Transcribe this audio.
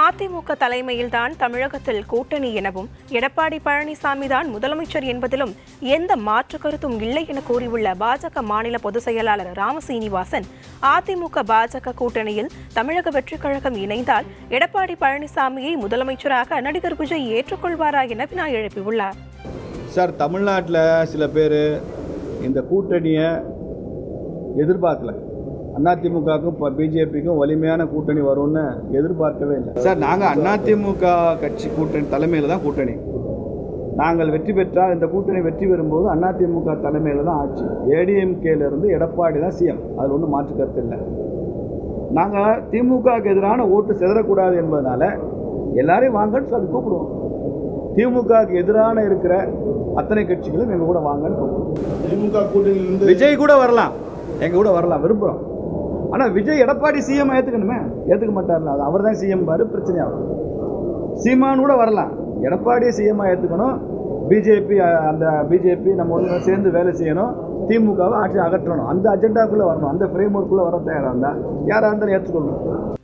அதிமுக தலைமையில்தான் தமிழகத்தில் கூட்டணி எனவும் எடப்பாடி பழனிசாமி தான் முதலமைச்சர் என்பதிலும் எந்த மாற்று கருத்தும் இல்லை என கூறியுள்ள பாஜக மாநில பொதுச் செயலாளர் ராமசீனிவாசன் அதிமுக பாஜக கூட்டணியில் தமிழக வெற்றிக் கழகம் இணைந்தால் எடப்பாடி பழனிசாமியை முதலமைச்சராக நடிகர் விஜய் ஏற்றுக்கொள்வாரா என வினா எழுப்பியுள்ளார். சார் தமிழ்நாட்டில் சில பேர் இந்த கூட்டணியை எதிர்பார்க்கல. அதிமுகவுக்கும் இப்போ பிஜேபிக்கும் வலிமையான கூட்டணி வரும்னு எதிர்பார்க்கவே இல்லை. சார் நாங்கள் அதிமுக கட்சி கூட்டணி தலைமையில் தான் கூட்டணி. நாங்கள் வெற்றி பெற்றால் இந்த கூட்டணி வெற்றி பெறும்போது அதிமுக தலைமையில் தான் ஆட்சி. ஏடிஎம்கேலேருந்து எடப்பாடி தான் சிஎம் அதில் ஒன்றும் மாற்று கருத்து இல்லை. நாங்கள் திமுகவுக்கு எதிரான ஓட்டு சிதறக்கூடாது என்பதனால எல்லாரையும் வாங்கன்னு சொல்லி கூப்பிடுவோம். திமுகவுக்கு எதிரான இருக்கிற அத்தனை கட்சிகளும் எங்கள் கூட வாங்கன்னு கூப்பிடுவோம். திமுக கூட்டணியிலிருந்து விஜய் கூட வரலாம். எங்க கூட வரலாம். விரும்புகிறோம் ஆனால் விஜய் எடப்பாடி சிஎம் ஏற்றுக்கணுமே ஏற்றுக்க மாட்டார்ல. அது அவர் தான் சிஎம் பாரு பிரச்சனையாகும் சீமான் கூட வரலாம். எடப்பாடியை சிஎம்மாக ஏற்றுக்கணும் பிஜேபி அந்த பிஜேபி நம்ம ஒன்று சேர்ந்து வேலை செய்யணும். திமுகவை ஆட்சி அகற்றணும். அந்த அஜெண்டாக்குள்ளே வரணும். அந்த ஃப்ரேம் ஒர்க்குள்ளே வர தயாராக இருந்தால் யாராக இருந்தாலும் ஏற்றுக்கொள்ளணும்